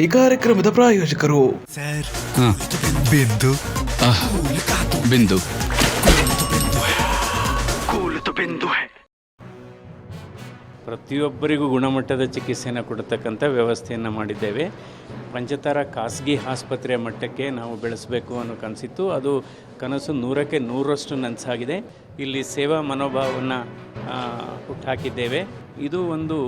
ಈ ಕಾರ್ಯಕ್ರಮದ ಪ್ರಾಯೋಜಕರು. ಬಿಂದು. ಬಿಂದು. ಪ್ರತಿಯೊಬ್ಬರಿಗೂ ಗುಣಮಟ್ಟದ ಚಿಕಿತ್ಸೆಯನ್ನು ಕೊಡತಕ್ಕಂಥ ವ್ಯವಸ್ಥೆಯನ್ನು ಮಾಡಿದ್ದೇವೆ. ಪಂಚತಾರ ಖಾಸಗಿ ಆಸ್ಪತ್ರೆಯ ಮಟ್ಟಕ್ಕೆ ನಾವು ಬೆಳೆಸಬೇಕು ಅನ್ನೋ ಕನಸಿತ್ತು. ಅದು ಕನಸು ನೂರಕ್ಕೆ ನೂರರಷ್ಟು ನನಸಾಗಿದೆ. ಇಲ್ಲಿ ಸೇವಾ ಮನೋಭಾವವನ್ನು ಹುಟ್ಟಾಕಿದ್ದೇವೆ. ಇದು ಒಂದು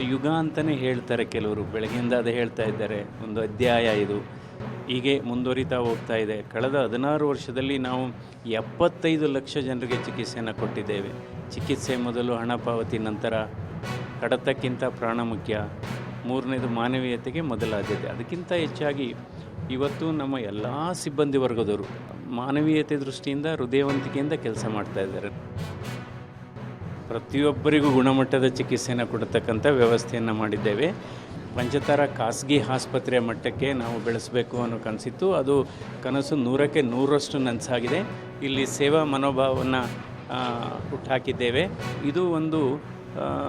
ಯುಗ ಅಂತಲೇ ಹೇಳ್ತಾರೆ ಕೆಲವರು. ಬೆಳಗ್ಗೆಯಿಂದ ಅದೇ ಹೇಳ್ತಾ ಇದ್ದಾರೆ. ಒಂದು ಅಧ್ಯಾಯ ಇದು. ಹೀಗೆ ಮುಂದುವರಿತಾ ಹೋಗ್ತಾ ಇದೆ. ಕಳೆದ ಹದಿನಾರು ವರ್ಷದಲ್ಲಿ ನಾವು ಎಪ್ಪತ್ತೈದು ಲಕ್ಷ ಜನರಿಗೆ ಚಿಕಿತ್ಸೆಯನ್ನು ಕೊಟ್ಟಿದ್ದೇವೆ. ಚಿಕಿತ್ಸೆ ಮೊದಲು ಹಣ ಪಾವತಿ ನಂತರ ಕಡತಕ್ಕಿಂತ ಪ್ರಾಣ ಮುಖ್ಯ. ಮೂರನೇದು ಮಾನವೀಯತೆಗೆ ಮೊದಲ ಆದ್ಯತೆ ಅದಕ್ಕಿಂತ ಹೆಚ್ಚಾಗಿ ಇವತ್ತು ನಮ್ಮ ಎಲ್ಲ ಸಿಬ್ಬಂದಿ ವರ್ಗದವರು ಮಾನವೀಯತೆ ದೃಷ್ಟಿಯಿಂದ, ಹೃದಯವಂತಿಕೆಯಿಂದ ಕೆಲಸ ಮಾಡ್ತಾ ಇದ್ದಾರೆ. ಪ್ರತಿಯೊಬ್ಬರಿಗೂ ಗುಣಮಟ್ಟದ ಚಿಕಿತ್ಸೆಯನ್ನು ಕೊಡತಕ್ಕಂಥ ವ್ಯವಸ್ಥೆಯನ್ನು ಮಾಡಿದ್ದೇವೆ. ಪಂಚತಾರ ಖಾಸಗಿ ಆಸ್ಪತ್ರೆಯ ಮಟ್ಟಕ್ಕೆ ನಾವು ಬೆಳೆಸಬೇಕು ಅನ್ನೋ ಕನಸಿತ್ತು. ಅದು ಕನಸು ನೂರಕ್ಕೆ ನೂರರಷ್ಟು ನನಸಾಗಿದೆ. ಇಲ್ಲಿ ಸೇವಾ ಮನೋಭಾವವನ್ನು ಹುಟ್ಟಾಕಿದ್ದೇವೆ. ಇದು ಒಂದು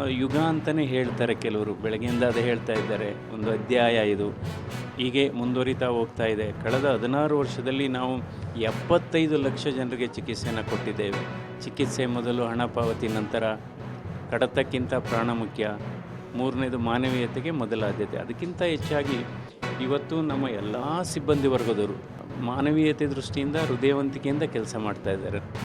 ಯುಗ ಅಂತಲೇ ಹೇಳ್ತಾರೆ ಕೆಲವರು. ಬೆಳಗ್ಗೆಯಿಂದ ಅದು ಹೇಳ್ತಾ ಇದ್ದಾರೆ. ಒಂದು ಅಧ್ಯಾಯ ಇದು. ಹೀಗೆ ಮುಂದುವರಿತಾ ಹೋಗ್ತಾ ಇದೆ. ಕಳೆದ ಹದಿನಾರು ವರ್ಷದಲ್ಲಿ ನಾವು ಎಪ್ಪತ್ತೈದು ಲಕ್ಷ ಜನರಿಗೆ ಚಿಕಿತ್ಸೆಯನ್ನು ಕೊಟ್ಟಿದ್ದೇವೆ. ಚಿಕಿತ್ಸೆ ಮೊದಲು ಹಣ ಪಾವತಿ ನಂತರ ಕಡತಕ್ಕಿಂತ ಪ್ರಾಣ ಮುಖ್ಯ. ಮೂರನೇದು ಮಾನವೀಯತೆಗೆ ಮೊದಲ ಆದ್ಯತೆ ಅದಕ್ಕಿಂತ ಹೆಚ್ಚಾಗಿ ಇವತ್ತು ನಮ್ಮ ಎಲ್ಲ ಸಿಬ್ಬಂದಿ ವರ್ಗದವರು ಮಾನವೀಯತೆ ದೃಷ್ಟಿಯಿಂದ, ಹೃದಯವಂತಿಕೆಯಿಂದ ಕೆಲಸ ಮಾಡ್ತಾ ಇದ್ದಾರೆ.